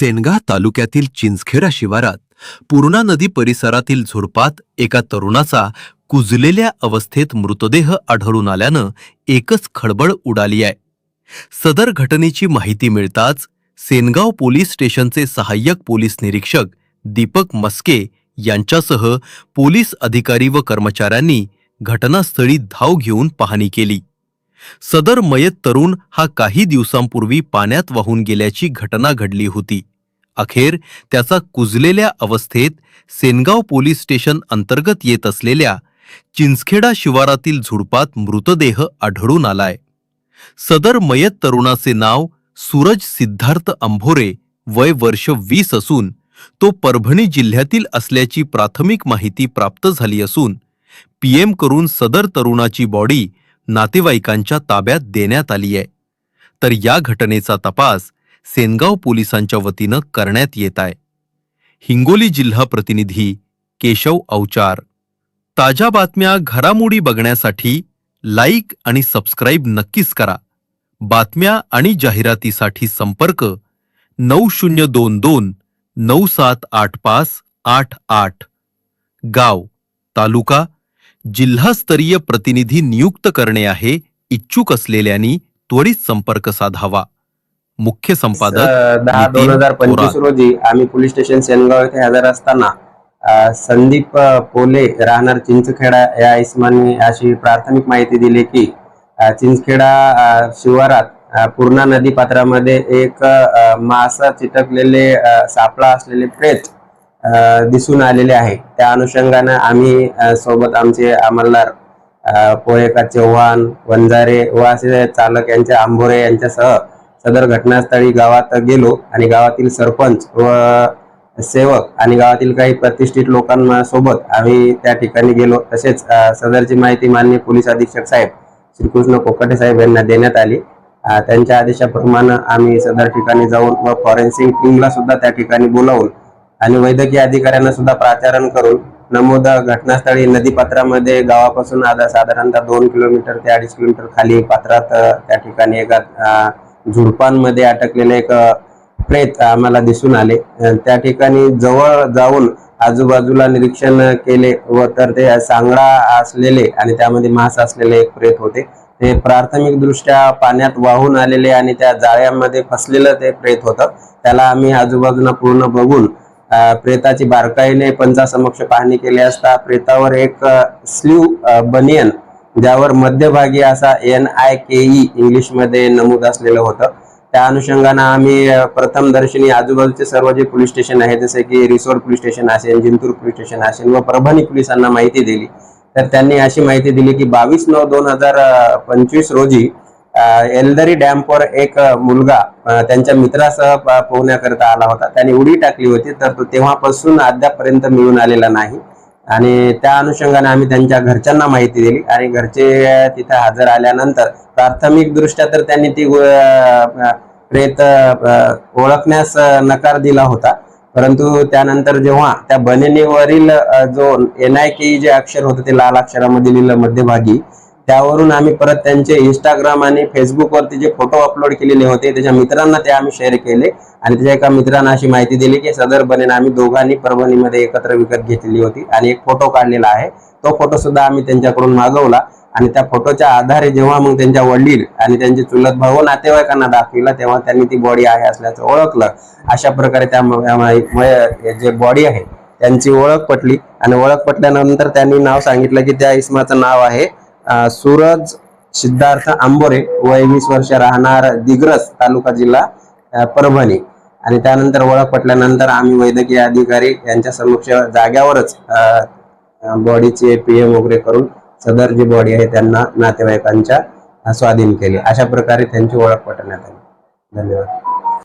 सेनगा तालुक्यातील चिंचखेडा शिवारात पूर्णा नदी परिसरातील झुडपात एका तरुणाचा कुजलेल्या अवस्थेत मृतदेह आढळून आल्यानं एकच खळबळ उडाली आहे. सदर घटनेची माहिती मिळताच सेनगाव पोलीस स्टेशनचे सहाय्यक पोलीस निरीक्षक दीपक मस्के यांच्यासह पोलीस अधिकारी व कर्मचाऱ्यांनी घटनास्थळी धाव घेऊन पाहणी केली. सदर मयत तरुण हा काही दिवसांपूर्वी पाण्यात वाहून गेल्याची घटना घडली होती. अखेर त्याचा कुजलेल्या अवस्थेत सेनगाव पोलीस स्टेशन अंतर्गत येत असलेल्या चिंचखेडा शिवारातील झुडपात मृतदेह आढळून आलाय. सदर मयत तरुणाचे नाव सूरज सिद्धार्थ अंभोरे वय वर्ष वीस असून तो परभणी जिल्ह्यातील असल्याची प्राथमिक माहिती प्राप्त झाली असून पीएम करून सदर तरुणाची बॉडी नातेवाईकांच्या ताब्यात देण्यात आली आहे तर या घटनेचा तपास सेनगाव पोलिसांच्या वतीनं करण्यात येत आहे. हिंगोली जिल्हा प्रतिनिधी केशव अवचार ताज्या बातम्या घडामोडी बघण्यासाठी लाईक आणि सबस्क्राईब नक्कीच करा. बातम्या आणि जाहिरातीसाठी संपर्क नऊ शून्य दोन दोन नऊ सात आठ पाच आठ आठ. गाव तालुका जिल्हास्तरीय प्रतिनिधी नियुक्त करणे आहे. इच्छुक असलेल्यांनी त्वरित संपर्क साधावा. मुख्य संपादक दहा दोन हजार पंचवीस. रोजी आम्ही पोलीस स्टेशन सेनगाव येथे हजर असताना संदीप पोले राहणार चिंचखेडा या इस्मानी अशी प्राथमिक माहिती दिली की चिंचखेडा शिवारात पूर्णा नदी पात्रामध्ये एक मासा चिटकलेले सापळा असलेले प्रेत दिसून आलेले आहे त्या अनुषंगानं आम्ही सोबत आमचे अंमलदार पोहेका चव्हाण वंजारे व असे चालक यांचे आंबोरे यांच्यासह सदर घटनास्थळी गावात गेलो आणि गावातील सरपंच व सेवक आणि गावातील काही प्रतिष्ठित लोकांसोबत आम्ही त्या ठिकाणी गेलो. तसेच सदरची माहिती माननीय पोलीस अधीक्षक साहेब श्रीकृष्ण कोकटे साहेब यांना देण्यात आली. त्यांच्या आदेशाप्रमाणे आम्ही सदर ठिकाणी जाऊन व फॉरेन्सिक टीमला सुद्धा त्या ठिकाणी बोलावून आणि वैद्यकीय अधिकाऱ्यांना सुद्धा प्राचारण करून नमोद घटनास्थळी नदीपात्रामध्ये गावापासून आता साधारणतः दोन किलोमीटर ते अडीच किलोमीटर खाली पात्रात त्या ठिकाणी एका झुडपांमध्ये अटकलेले एक प्रेत आम्हाला दिसून आले. त्या ठिकाणी जवळ जाऊन आजूबाजूला निरीक्षण केले व तर ते सांगडा असलेले आणि त्यामध्ये मांस असलेले एक प्रेत होते. ते प्राथमिक दृष्ट्या पाण्यात वाहून आलेले आणि त्या जाळ्यामध्ये फसलेलं ते प्रेत होतं. त्याला आम्ही आजूबाजूला पूर्ण बघून प्रेताची बारकाईने पंचासमक्ष पाहणी केली असता प्रेतावर एक स्लीव बनियन ज्यावर मध्यभागी असा एन आय के ई इंग्लिशमध्ये नमूद असलेलं होतं. त्या अनुषंगानं आम्ही प्रथम दर्शनी आजूबाजूचे सर्व जे पोलीस स्टेशन आहे जसे की रिसोड पोलीस स्टेशन असेल जिंतूर पोलीस स्टेशन असेल व परभणी पोलिसांना माहिती दिली. तर त्यांनी अशी माहिती दिली की बावीस नऊ दोन हजार पंचवीस रोजी एल्दरी एलदरी डॅमवर एक मुलगा त्यांच्या मित्रासह पोहण्याकरिता पोहण्याकरता आला होता. त्याने उडी टाकली होती तर तो तेव्हापासून अद्यापपर्यंत मिळून आलेला नाही. आणि त्या अनुषंगाने आम्ही त्यांच्या घरच्यांना माहिती दिली आणि घरचे तिथे हजर आल्यानंतर प्राथमिक दृष्ट्या तर त्यांनी ती प्रेत ओळखण्यास नकार दिला होता. परंतु त्यानंतर जेव्हा त्या बनिनीवरील जो एन आय के जे अक्षर होतं ते लाल अक्षरामध्ये लिहिलं मध्यभागी त्यावरून आम्ही परत त्यांचे इंस्टाग्राम आणि फेसबुकवरती जे फोटो अपलोड केलेले होते त्याच्या मित्रांना ते आम्ही शेअर केले. आणि त्याच्या एका मित्रांना अशी माहिती दिली की सदर बनेन आम्ही दोघांनी परभणीमध्ये एकत्र विकत घेतलेली होती आणि एक फोटो काढलेला आहे. तो फोटो सुद्धा आम्ही त्यांच्याकडून मागवला आणि त्या फोटोच्या आधारे जेव्हा मग त्यांच्या वडील आणि त्यांचे चुलत भाऊ नातेवाईकांना दाखविला तेव्हा त्यांनी ती बॉडी आहे असल्याचं ओळखलं. अशा प्रकारे त्या जे बॉडी आहे त्यांची ओळख पटली. आणि ओळख पटल्यानंतर त्यांनी नाव सांगितलं की त्या इस्माचं नाव आहे. सूरज सिद्धार्थ आंबोरे वय वीस वर्ष राहणार दिग्रस तालुका जिल्हा परभणी. आणि त्यानंतर ओळख पटल्यानंतर आम्ही वैद्यकीय अधिकारी यांच्या समक्ष जाग्यावरच बॉडीचे पीएम वगैरे करून सदर जी बॉडी आहे त्यांना नातेवाईकांच्या स्वाधीन केली. अशा प्रकारे त्यांची ओळख पटवण्यात आली. धन्यवाद.